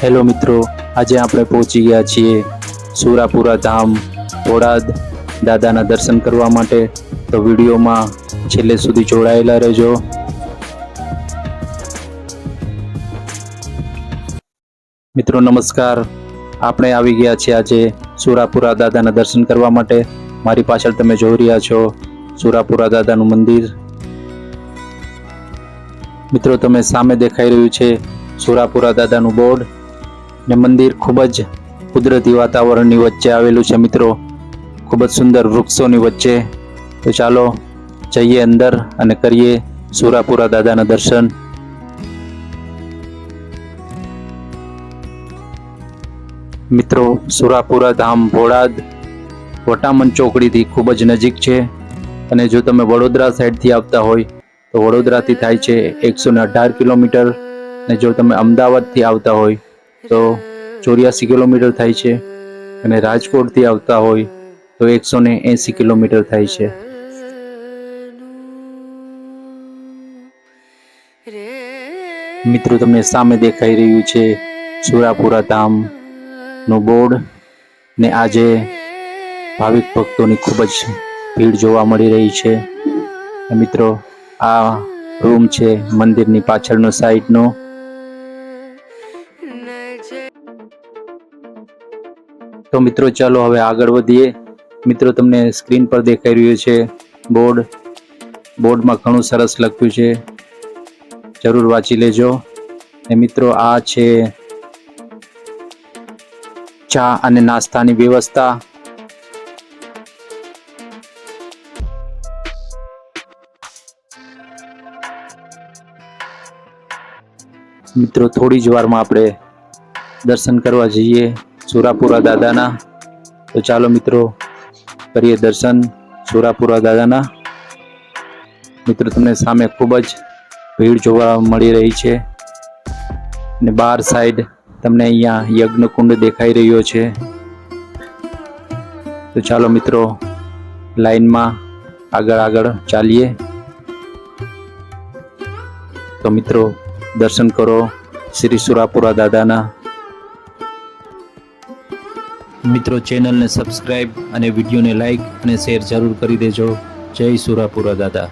Hello મિત્રો, આજે આપણે પહોંચી ગયા છીએ સુરાપુરા ધામ ઘોડાદ દાદાના દર્શન કરવા માટે. તો વિડીયોમાં છેલ્લે સુધી જોડાયેલા રહેજો. મિત્રો, નમસ્કાર. આપણે આવી ગયા છીએ આજે સુરાપુરા દાદાના દર્શન કરવા માટે. મારી પાછળ તમે જોઈ રહ્યા છો સુરાપુરા દાદાનું મંદિર. મિત્રો, તમે સામે દેખાઈ રહ્યું છે સુરાપુરા દાદાનું બોર્ડ. ને મંદિર ખૂબ જ કુદરતી વાતાવરણની વચ્ચે આવેલું છે મિત્રો. ખૂબ જ સુંદર વૃક્ષોની વચ્ચે. તો ચાલો જઈએ અંદર અને કરીએ સુરાપુરા દાદાના દર્શન. મિત્રો, સુરાપુરા ધામ ભોળાદ વટામન ચોકડીથી ખૂબ જ નજીક છે અને જો તમે વડોદરા સાઈડથી આવતા હોય તો વડોદરાથી થાય છે એકસો ને અઢાર કિલોમીટર. અને જો તમે અમદાવાદથી આવતા હોય તો ચોર્યાસી કિલોમીટર થાય છે અને રાજકોટથી આવતા હોય તો એકસો ને એંસી કિલોમીટર થાય છે. મિત્રો, તમને સામે દેખાઈ રહ્યું છે સુરાપુરા ધામનું બોર્ડ ને આજે ભાવિક ભક્તોની ખૂબ જ ભીડ જોવા મળી રહી છે. મિત્રો, આ રૂમ છે મંદિરની પાછળનો સાઈડનો. તો મિત્રો, ચાલો હવે આગળ વધીએ. મિત્રો, તમને સ્ક્રીન પર દેખાઈ રહ્યું છે બોર્ડ. બોર્ડમાં ઘણું સરસ લખ્યું છે. જરૂર વાંચી લેજો. ને મિત્રો, આ છે ચા અને નાસ્તાની વ્યવસ્થા. મિત્રો, થોડી જ વારમાં આપણે દર્શન કરવા જઈએ. સુરાપુરા દાદાના. તો ચાલો મિત્રો, કરીએ દર્શન સુરાપુરા દાદાના. મિત્રો, તમને સામે ખૂબ જ ભીડ જોવા મળી રહી છે. ને બાર સાઈડ તમને અહીંયા યજ્ઞકુંડ દેખાઈ રહ્યો છે. તો ચાલો મિત્રો, લાઈનમાં આગળ આગળ ચાલીએ. તો મિત્રો, દર્શન કરો શ્રી સુરાપુરા દાદાના. મિત્રો ચેનલને સબસ્ક્રાઈબ અને વિડીયોને લાઈક અને શેર જરૂર કરી દેજો. જય સુરાપુરા દાદા.